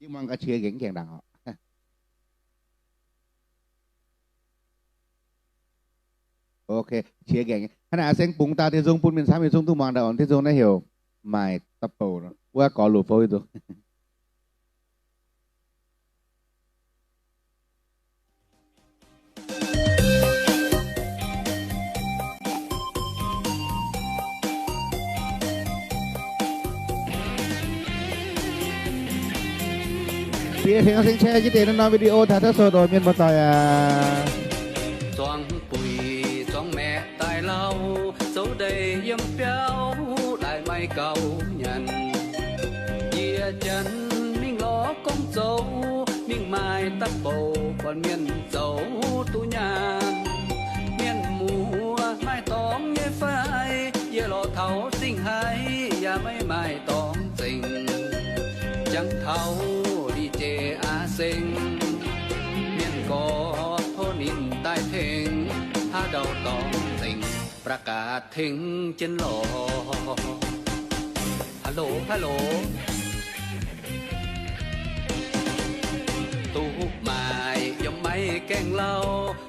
nhưng mà cái chia kiến kiện đẳng họ ok chia kiện ขณะเซ็งปุงตาที่ทรงปุ่นเป็นสามีทรงตุ้มอ อดสดโดยเมียนมาต่อยอะ Doang bùi doang mẹ tài lao dấu đầy yếm béo lại mai cầu nhận Dìa chân mình ló công dấu mình mai tắt bầu còn miền dấu tu nhà miền mùa mai tóm nghe phai dìa lò thấu sinh hay ya mấy mai tóm tình chẳng thấu đi chê a sinh เมียนกอโทนินใต้เทงถ้าเดาตองสิงประกาศถึงเจนหลอฮัลโหลฮัลโหลตูหมายยังไม่แก้งเรา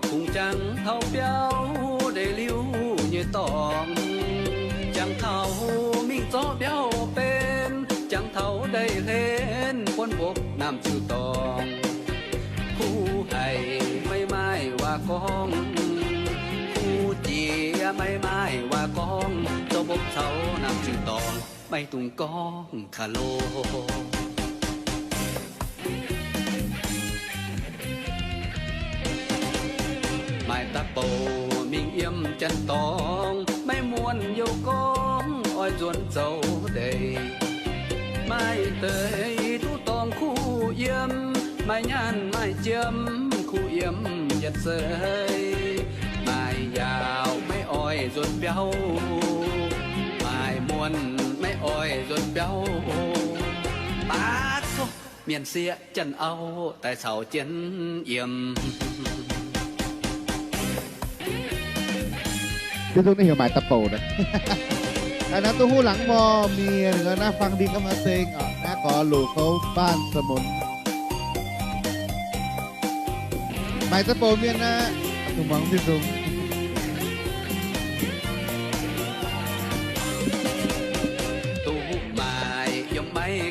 คงจังเท่าเปียวได้ลิ้วเยตองจังเท่ามิ่งจ้อเปียวเป็น จังเท่าได้เห็นคนบกน้ำชื่อตอง องเจ้าบกเสานำชื่อตองไม่ตุงกองคาโลไม่ตะโปมิงเอี่ยมจันตอง ไม่มวนโยกองอ้อยจวนเจ้าเดยไม่เตยทุตองคู่เยี่ยมไม่ยันไม่เจียมคู่เยี่ยมยัดเสย จนเปียวไม่มวนไม่อ้อยจนเปียวปาดโซเมียนเสียจันเอาแต่เสาเจียนเยี่ยมที่ทรงได้เหี่ยวหมายตะโปนะอันนั้นตัวหู้หลังมอมีหนึ่งนะฟังดีก็มาเซ็งอะนะก่อหลูเขาบ้านสมุนหมายตะโปเมียนนะถุงมังที่ทรง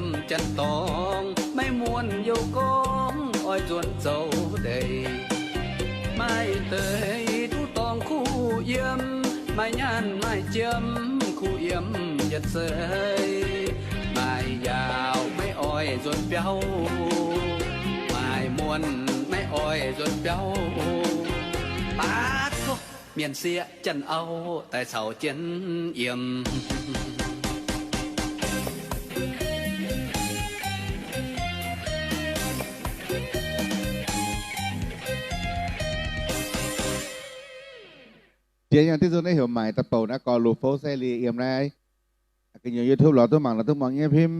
มิงเอี่ยมจันตอง ไม่มวนโยกองอ้อยจวนเจ้าเดยไม่เตยทุตองคู่เยี่ยมไม่ยันไม่เจียมคู่เยี่ยมยัดเสยไม่ยาวไม่อ้อยจนเปียวไม่มวนไม่อ้อยจนเปียวปาดโทเมียนเสียจันเอาแต่เสาเจียนเอี่ยม ซรีเอี่ยมไรกินอยู่ยูทูบหรอตัวหมังเราต้องมองเงี้ยพิม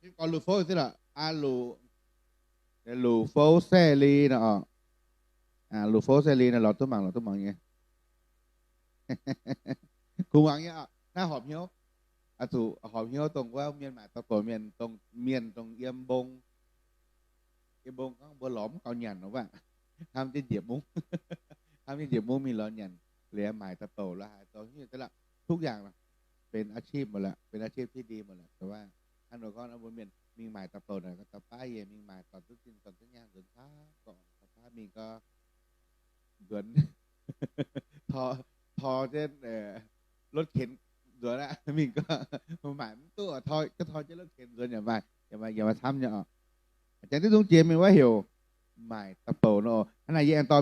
พิมกอหลูโฟสิล่ะอาหลูเดี๋ยวหลูโฟเซรีนะอ๋ออาหลูโฟเซรีนะเราตัวหมังเราต้องมองเงี้ยคุณวางเงี้ยหน้าหอบเหี้ยวอะถูหอบเหี้ยวตรงว่าเมียนหมายตะโปเมียนตรงเมียนตรงเอี่ยมบงเอี่ยมบงก็บัวหลอมเกาหยันหรือว่าทำจะเหยียบมุ้งทำจะเหยียบมุ้งมีร้อนหยัน เรียนหมายตะโตแล้วหายตัวที่แต่ละทุกอย่างนะเป็นอาชีพหมดแหละเป็นอาชีพที่ดีหมดแหละแต่ว่าท่านหลวงพ่อนะบุญเมียนมีหมายตะโตนะก็ตะป้ายเยมีหมายตอนทุกสิ่งตอนทุกอย่างเดินท้าก่อนตะป้ามีก็เดือนทอทอเช่นเอ่อรถเข็นเดือนละมีก็หมายมันตัวทอก็ทอเช่นรถเข็นเดือนอย่ามาอย่ามาอย่ามาทำอย่าออาจารย์ที่ทรงเจียมมีว่าเหี่ยวหมายตะโตเนาะขณะเย็นตอน